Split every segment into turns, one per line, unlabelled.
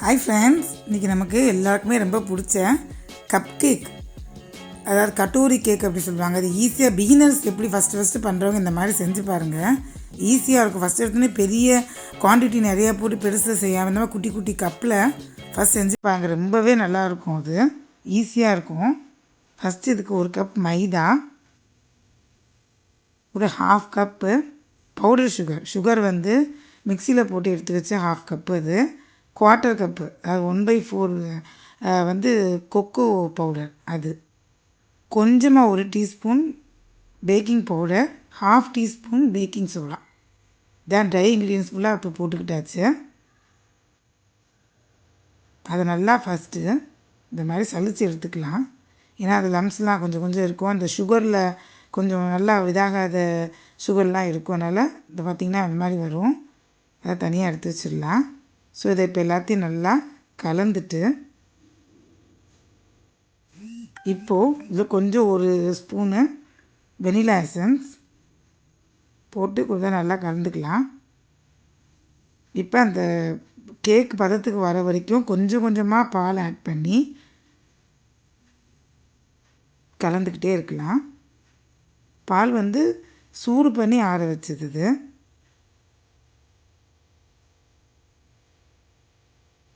Hi friends இன்றைக்கி நமக்கு எல்லாருக்குமே ரொம்ப பிடிச்ச கப் கேக் அதாவது கட்டோரி கேக் அப்படி சொல்லுவாங்க. அது ஈஸியாக பிகினர்ஸ் எப்படி ஃபஸ்ட்டு ஃபஸ்ட்டு பண்ணுறவங்க இந்த மாதிரி செஞ்சு பாருங்கள் ஈஸியாக இருக்கும். ஃபஸ்ட் எடுத்துனே பெரிய குவான்டிட்டி நிறையா போட்டு பெருசாக செய்யாமல் இந்த மாதிரி குட்டி குட்டி கப்பில் ஃபஸ்ட் செஞ்சு பாருங்க. ரொம்பவே நல்லாயிருக்கும் அது. ஈஸியாக இருக்கும். ஃபஸ்ட்டு இதுக்கு ஒரு கப் மைதா ஒரு half cup powder sugar sugar வந்து மிக்சியில் போட்டு எடுத்து வச்சு ஹாஃப் கப்பு அது. குவார்ட்டர் கப்பு அது ஒன் பை ஃபோர் வந்து கொக்கோ பவுடர் அது. கொஞ்சமாக ஒரு teaspoon baking powder half teaspoon baking soda இதான் ட்ரை இன்க்ரீடியன்ஸ் ஃபுல்லாக இப்போ போட்டுக்கிட்டாச்சு. அதை நல்லா ஃபஸ்ட்டு இந்த மாதிரி சலித்து எடுத்துக்கலாம். ஏன்னா அது லம்ஸ்லாம் கொஞ்சம் கொஞ்சம் இருக்கும். அந்த சுகரில் கொஞ்சம் நல்லா இதாகாத சுகர்லாம் இருக்கும். அதனால் இது பார்த்திங்கன்னா அந்த மாதிரி வரும். அதை தனியாக எடுத்து வச்சிடலாம். ஸோ இதை இப்போ எல்லாத்தையும் நல்லா கலந்துட்டு இப்போது இதில் கொஞ்சம் ஒரு ஸ்பூனு வெனிலா எசன்ஸ் போட்டு கொஞ்சம் நல்லா கலந்துக்கலாம். இப்போ அந்த கேக் பதத்துக்கு வர வரைக்கும் கொஞ்சம் கொஞ்சமாக பால் ஆட் பண்ணி கலந்துக்கிட்டே இருக்கலாம். பால் வந்து சூடு பண்ணி ஆற வச்சது இது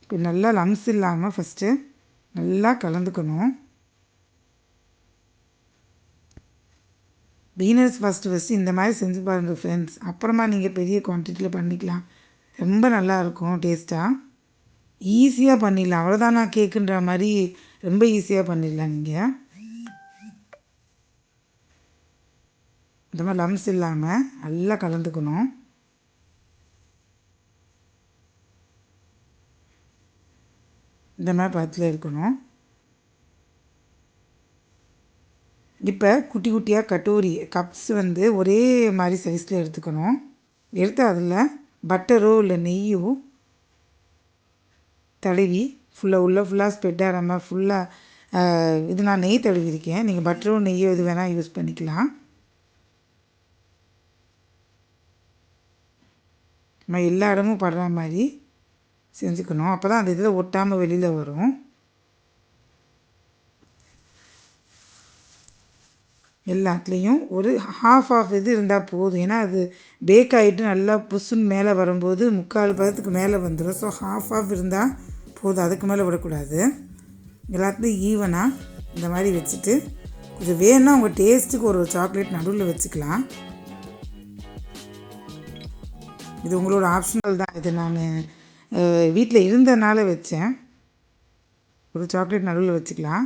இப்போ நல்லா லம்ஸ் இல்லாமல் ஃபஸ்ட்டு நல்லா கலந்துக்கணும். பீனர்ஸ் ஃபஸ்ட்டு ஃபஸ்ட்டு இந்த மாதிரி செஞ்சு பாருங்கள் ஃப்ரெண்ட்ஸ் அப்புறமா நீங்கள் பெரிய குவான்டிட்டியில் பண்ணிக்கலாம். ரொம்ப நல்லாயிருக்கும் டேஸ்ட்டாக ஈஸியாக பண்ணிடலாம். அவ்வளோதான் நான் கேக்குன்ற மாதிரி ரொம்ப ஈஸியாக பண்ணிடலாம் நீங்கள் இந்த மாதிரி லம்ஸ் இல்லாமல் நல்லா கலந்துக்கணும். இந்த மாதிரி பதத்தில் இருக்கணும். இப்போ குட்டி குட்டியாக கட்டோரி கப்ஸ் வந்து ஒரே மாதிரி சைஸில் எடுத்துக்கணும். எடுத்து அதில் பட்டரோ இல்லை நெய்யோ தடவி ஃபுல்லாக உள்ளே ஃபுல்லாக ஸ்ப்ரெட் ஆகிற மாதிரி ஃபுல்லாக இது நான் நெய் தடவிருக்கேன் நீங்கள் பட்டரோ நெய்யோ இது வேணால் யூஸ் பண்ணிக்கலாம். நம்ம எல்லா இடமும் படுற மாதிரி செஞ்சுக்கணும். அப்போ தான் அந்த இதில் ஒட்டாமல் வெளியில் வரும். எல்லாத்துலேயும் ஒரு ஹாஃப் ஆஃப் இது இருந்தால் போதும். ஏன்னா அது பேக் ஆகிட்டு நல்லா புஷ்ஷுன்னு மேலே வரும்போது முக்கால் பதத்துக்கு மேலே வந்துடும் ஸோ ஹாஃப் ஆஃப் இருந்தால் போதும். அதுக்கு மேலே விடக்கூடாது. எல்லாத்துலேயும் ஈவனாக இந்த மாதிரி வச்சுட்டு கொஞ்சம் வேணும்னா உங்கள் டேஸ்ட்டுக்கு ஒரு சாக்லேட் நடுவில் வச்சுக்கலாம். இது உங்களோட ஆப்ஷனல் தான். இது நான் வீட்டில் இருந்தனால வச்சேன். ஒரு சாக்லேட் நடுவில் வச்சுக்கலாம்.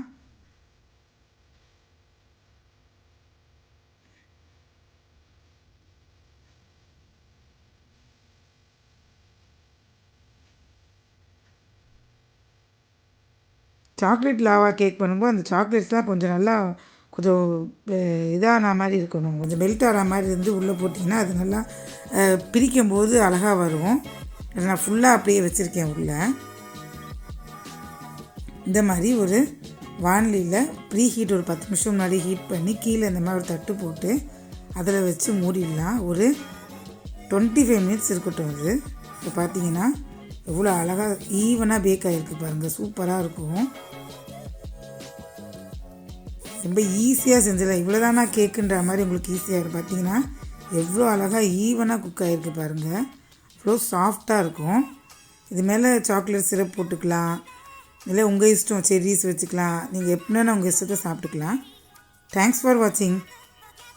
சாக்லேட் லாவா கேக் பண்ணும்போது அந்த சாக்லேட்ஸ்லாம் கொஞ்சம் நல்லா கொஞ்சம் இதான மாதிரி இருக்கணும். கொஞ்சம் மெல்ட் ஆகிற மாதிரி இருந்து உள்ளே போட்டிங்கன்னா அது நல்லா பிரிக்கும் போது அழகாக வரும். நான் ஃபுல்லாக அப்படியே வச்சுருக்கேன் உள்ளே. இந்த மாதிரி ஒரு வானிலையில் ப்ரீ ஹீட் ஒரு பத்து நிமிஷம் முன்னாடி ஹீட் பண்ணி கீழே இந்த மாதிரி ஒரு தட்டு போட்டு அதில் வச்சு மூடிடலாம். ஒரு டுவெண்ட்டி ஃபைவ் மினிட்ஸ் இருக்கட்டும் அது. இப்போ பார்த்தீங்கன்னா எவ்வளோ அழகாக ஈவனாக பேக் ஆகிருக்கு பாருங்கள் சூப்பராக இருக்கும். ரொம்ப ஈஸியாக செஞ்சிடலாம். இவ்வளோ தானா கேக்குன்ற மாதிரி உங்களுக்கு ஈஸியாக இருக்கும் பார்த்தீங்கன்னா எவ்வளோ அழகாக ஈவனாக குக் ஆகிருக்கு பாருங்கள் அவ்வளோ சாஃப்டாக இருக்கும். இது மேலே சாக்லேட் சிரப் போட்டுக்கலாம். இல்லை உங்கள் இஷ்டம் செர்ரிஸ் வச்சுக்கலாம். நீங்கள் எப்படின்னா உங்கள் இஷ்டத்தை சாப்பிட்டுக்கலாம். தேங்க்ஸ் ஃபார் வாட்சிங்